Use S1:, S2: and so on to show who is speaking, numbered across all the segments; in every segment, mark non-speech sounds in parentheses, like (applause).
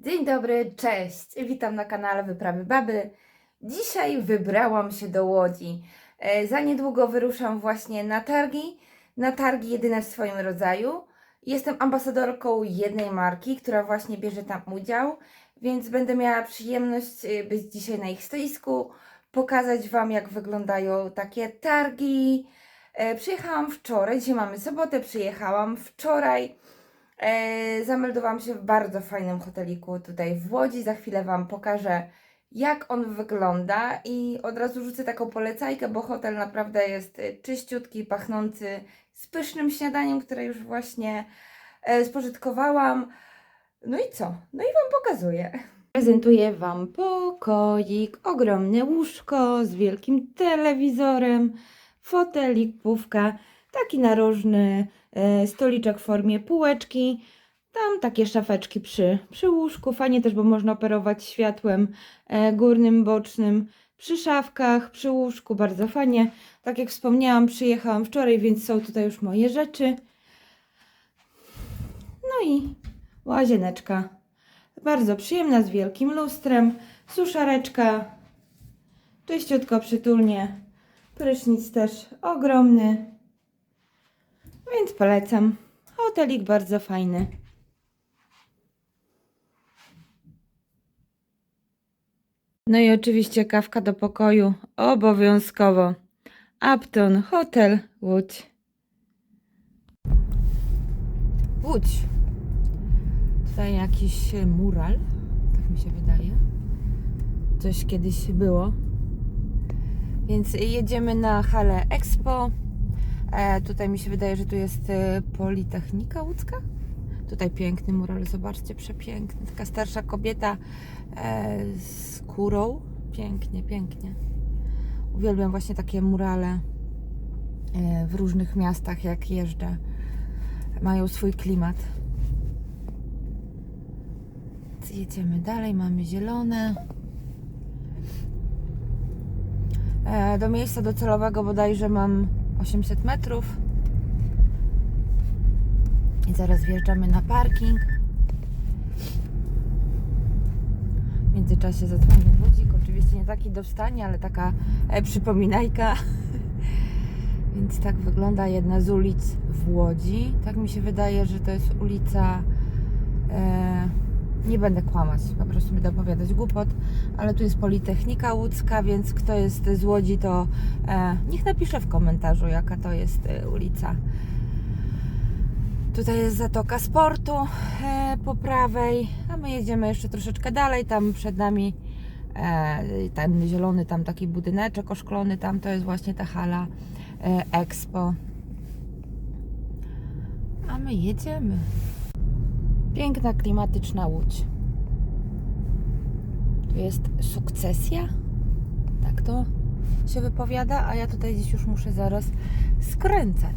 S1: Dzień dobry, cześć. Witam na kanale Wyprawy Baby. Dzisiaj wybrałam się do Łodzi. E, Za niedługo wyruszam właśnie na targi. Na targi jedyne w swoim rodzaju. Jestem ambasadorką jednej marki, która właśnie bierze tam udział, więc będę miała przyjemność e, być dzisiaj na ich stoisku, pokazać Wam, jak wyglądają takie targi. E, Przyjechałam wczoraj, dzisiaj mamy sobotę, przyjechałam wczoraj. E, zameldowałam się w bardzo fajnym hoteliku tutaj w Łodzi. Za chwilę Wam pokażę, jak on wygląda i od razu rzucę taką polecajkę, bo hotel naprawdę jest e, czyściutki, pachnący z pysznym śniadaniem, które już właśnie e, spożytkowałam. No i co? No i Wam pokazuję. Prezentuję Wam pokoik, ogromne łóżko z wielkim telewizorem, fotelik, pówka, taki narożny stoliczek w formie półeczki. Tam takie szafeczki przy, przy łóżku. Fajnie też, bo można operować światłem e, górnym, bocznym przy szafkach, przy łóżku. Bardzo fajnie. Tak jak wspomniałam, przyjechałam wczoraj, więc są tutaj już moje rzeczy. No i łazieneczka. Bardzo przyjemna, z wielkim lustrem. Suszareczka. Czyściutko, przytulnie. Prysznic też ogromny. Więc polecam. Hotelik bardzo fajny. No i oczywiście kawka do pokoju obowiązkowo. Upton Hotel Łódź. Łódź. Tutaj jakiś e, mural, tak mi się wydaje. Coś kiedyś było. Więc jedziemy na halę Expo. E, tutaj mi się wydaje, że tu jest e, Politechnika Łódzka. Tutaj piękny mural, zobaczcie, przepiękny. Taka starsza kobieta e, z kurą. Pięknie, pięknie. Uwielbiam właśnie takie murale e, w różnych miastach, jak jeżdżę. Mają swój klimat. Jedziemy dalej, mamy zielone. E, Do miejsca docelowego bodajże mam 800 metrów. I zaraz wjeżdżamy na parking. W międzyczasie zadzwonił budzik. Oczywiście nie taki do wstania, ale taka e, przypominajka. (laughs) Więc tak wygląda jedna z ulic w Łodzi. Tak mi się wydaje, że to jest ulica. E, nie będę kłamać, po prostu będę opowiadać głupot, ale tu jest Politechnika Łódzka, więc kto jest z Łodzi, to e, niech napisze w komentarzu, jaka to jest e, ulica. Tutaj jest Zatoka Sportu e, po prawej, a my jedziemy jeszcze troszeczkę dalej, tam przed nami e, ten zielony tam taki budyneczek oszklony, tam to jest właśnie ta hala e, Expo. A my jedziemy. Piękna, klimatyczna łódź. Tu jest sukcesja. Tak to się wypowiada, a ja tutaj gdzieś już muszę zaraz skręcać.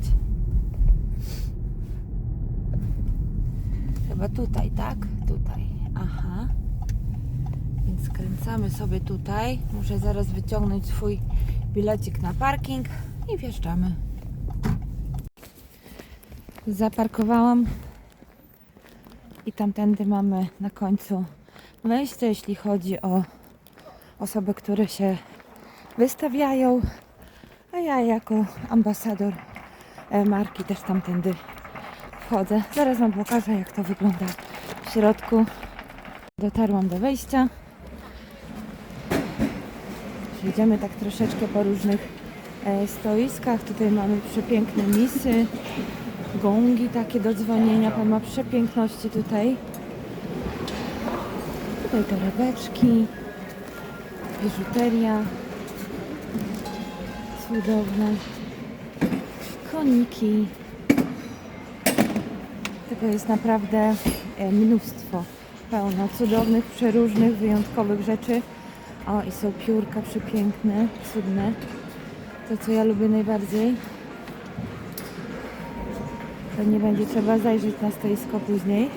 S1: Chyba tutaj, tak? Tutaj. Aha. Więc skręcamy sobie tutaj. Muszę zaraz wyciągnąć swój bilecik na parking i wjeżdżamy. Zaparkowałam i tamtędy mamy na końcu wejście, jeśli chodzi o osoby, które się wystawiają, a ja jako ambasador e, marki też tamtędy wchodzę. Zaraz Wam pokażę, jak to wygląda w środku. Dotarłam do wejścia. Idziemy tak troszeczkę po różnych e, stoiskach. Tutaj mamy przepiękne misy, gongi takie do dzwonienia. Pan ma przepiękności tutaj. Tutaj torebeczki, biżuteria cudowna, koniki. Tego jest naprawdę e, mnóstwo. Pełno cudownych, przeróżnych, wyjątkowych rzeczy. O, i są piórka przepiękne, cudne. To, co ja lubię najbardziej. To nie będzie trzeba zajrzeć na stoisko później.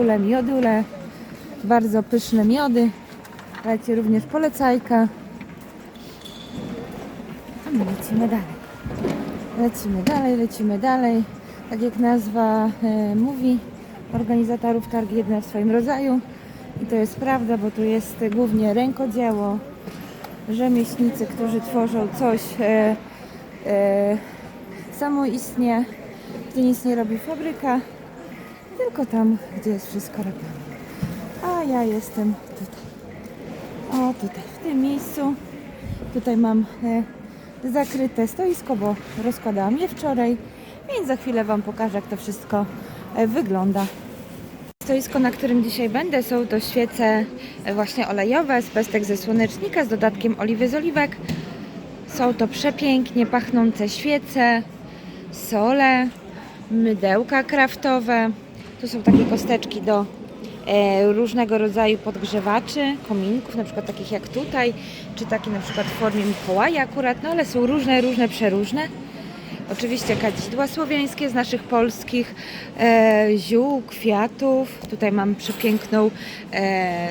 S1: Ule miodule, bardzo pyszne miody. Leci również polecajka. A my lecimy dalej. Lecimy dalej, lecimy dalej. Tak jak nazwa e, mówi, organizatorów targi jedne w swoim rodzaju. I to jest prawda, bo tu jest głównie rękodzieło, rzemieślnicy, którzy tworzą coś e, e, samoistnie, gdzie nic nie robi fabryka, tylko tam, gdzie jest wszystko robione. A ja jestem tutaj. O, tutaj, w tym miejscu. Tutaj mam e, zakryte stoisko, bo rozkładałam je wczoraj, więc za chwilę Wam pokażę, jak to wszystko e, wygląda. Stoisko, na którym dzisiaj będę, są to świece właśnie olejowe z pestek ze słonecznika z dodatkiem oliwy z oliwek. Są to przepięknie pachnące świece, sole, mydełka kraftowe. Tu są takie kosteczki do e, różnego rodzaju podgrzewaczy, kominków, na przykład takich jak tutaj, czy takie na przykład w formie Mikołaja akurat, no ale są różne, różne, przeróżne. Oczywiście kadzidła słowiańskie z naszych polskich e, ziół, kwiatów. Tutaj mam przepiękną e,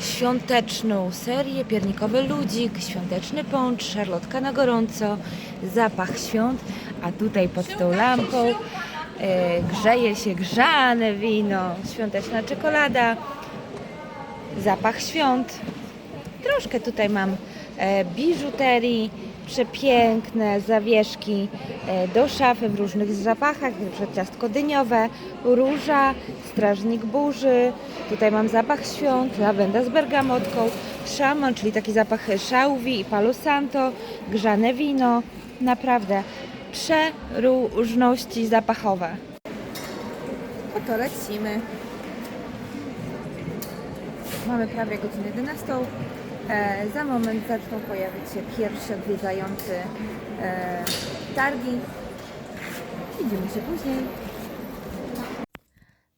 S1: świąteczną serię, piernikowy ludzik, świąteczny pącz, szarlotka na gorąco, zapach świąt, a tutaj pod tą lampą e, grzeje się grzane wino, świąteczna czekolada, zapach świąt. Troszkę tutaj mam e, biżuterii, przepiękne zawieszki e, do szafy w różnych zapachach, na ciastko dyniowe, róża, strażnik burzy. Tutaj mam zapach świąt, lawenda z bergamotką, szaman, czyli taki zapach szałwi i palo santo, grzane wino. Naprawdę przeróżności zapachowe. Oto lecimy. Mamy prawie godzinę 11. E, za moment zaczną pojawić się pierwsi odwiedzający e, targi. Widzimy się później.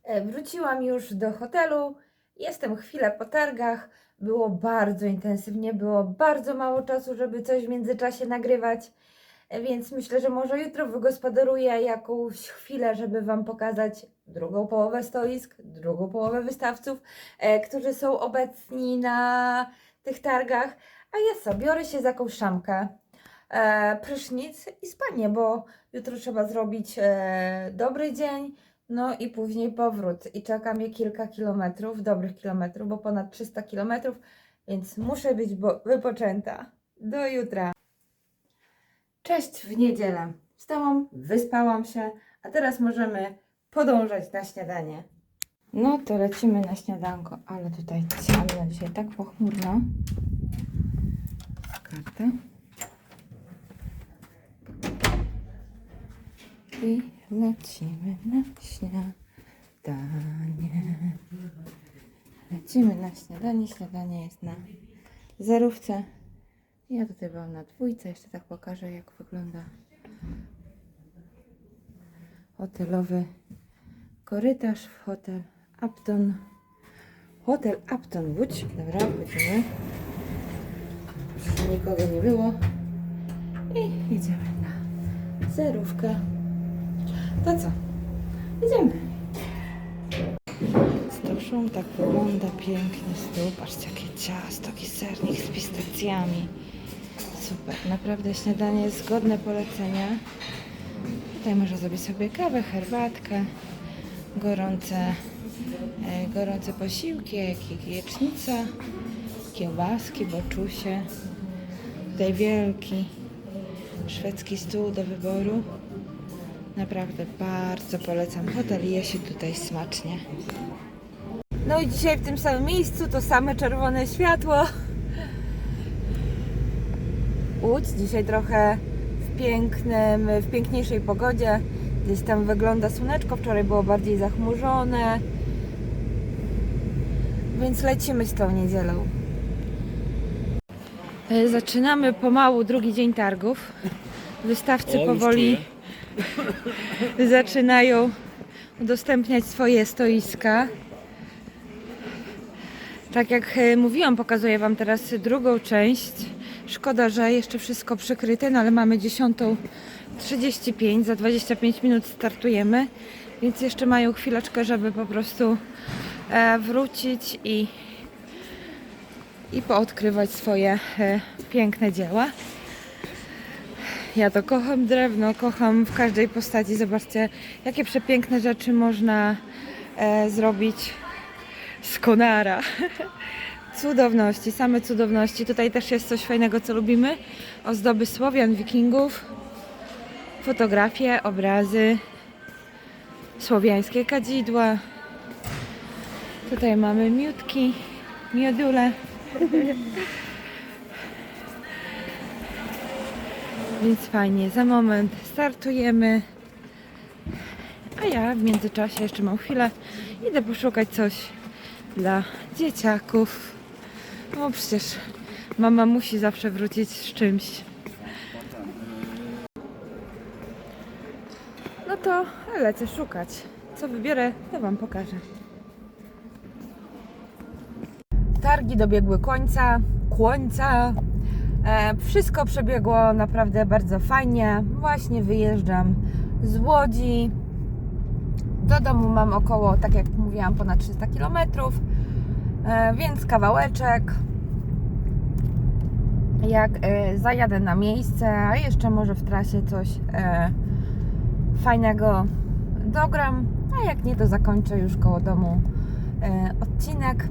S1: E, wróciłam już do hotelu. Jestem chwilę po targach. Było bardzo intensywnie, było bardzo mało czasu, żeby coś w międzyczasie nagrywać. Więc myślę, że może jutro wygospodaruję jakąś chwilę, żeby Wam pokazać drugą połowę stoisk, drugą połowę wystawców, którzy są obecni na tych targach, a ja co, biorę się za jakąś szamkę, e, prysznic i spanie, bo jutro trzeba zrobić e, dobry dzień, no i później powrót. I czeka mnie kilka kilometrów, dobrych kilometrów, bo ponad 300 kilometrów, więc muszę być wypoczęta. Do jutra. Cześć w niedzielę. Wstałam, wyspałam się, a teraz możemy podążać na śniadanie. No to lecimy na śniadanko, ale tutaj ciemno dzisiaj, tak pochmurno. Karta. I lecimy na śniadanie. Lecimy na śniadanie. Śniadanie jest na zerówce. Ja tutaj byłam na dwójce. Jeszcze tak pokażę, jak wygląda hotelowy korytarz w hotel Upton. Hotel Upton Łódź. Dobra. Żeby nikogo nie było. I idziemy na zerówkę. To co? Idziemy. Stoszą, tak wygląda piękny stół. Patrzcie, jakie ciasto, taki sernik z pistacjami. Super, naprawdę śniadanie jest godne polecenia. Tutaj można zrobić sobie kawę, herbatkę, gorące, gorące posiłki, jak i jajecznica, kiełbaski, boczusie. Tutaj wielki szwedzki stół do wyboru. Naprawdę bardzo polecam hotel i je się tutaj smacznie. No i dzisiaj w tym samym miejscu to same czerwone światło. Łódź dzisiaj trochę w pięknym, w piękniejszej pogodzie. Gdzieś tam wygląda słoneczko, wczoraj było bardziej zachmurzone. Więc lecimy z tą niedzielą. E, Zaczynamy pomału drugi dzień targów. Wystawcy
S2: O,
S1: powoli (laughs) zaczynają udostępniać swoje stoiska. Tak jak e, mówiłam, pokazuję Wam teraz drugą część. Szkoda, że jeszcze wszystko przykryte, no ale mamy 10.35, za 25 minut startujemy, więc jeszcze mają chwileczkę, żeby po prostu wrócić i, i poodkrywać swoje e, piękne dzieła. Ja to kocham drewno, kocham w każdej postaci. Zobaczcie, jakie przepiękne rzeczy można e, zrobić z konara. (laughs) Cudowności, same cudowności. Tutaj też jest coś fajnego, co lubimy. Ozdoby Słowian, Wikingów, fotografie, obrazy, słowiańskie kadzidła. Tutaj mamy miódki, miodule. Więc fajnie, za moment startujemy. A ja w międzyczasie jeszcze mam chwilę. Idę poszukać coś dla dzieciaków. No przecież mama musi zawsze wrócić z czymś. No to lecę szukać. Co wybiorę, to Wam pokażę. Targi dobiegły końca, końca. E, wszystko przebiegło naprawdę bardzo fajnie. Właśnie wyjeżdżam z Łodzi. Do domu mam około, tak jak mówiłam, ponad 300 km, e, więc kawałeczek. Jak e, zajadę na miejsce, a jeszcze może w trasie coś e, fajnego dogram, a jak nie, to zakończę już koło domu e, odcinek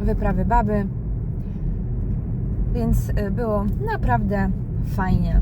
S1: wyprawy baby. Więc e, było naprawdę fajnie.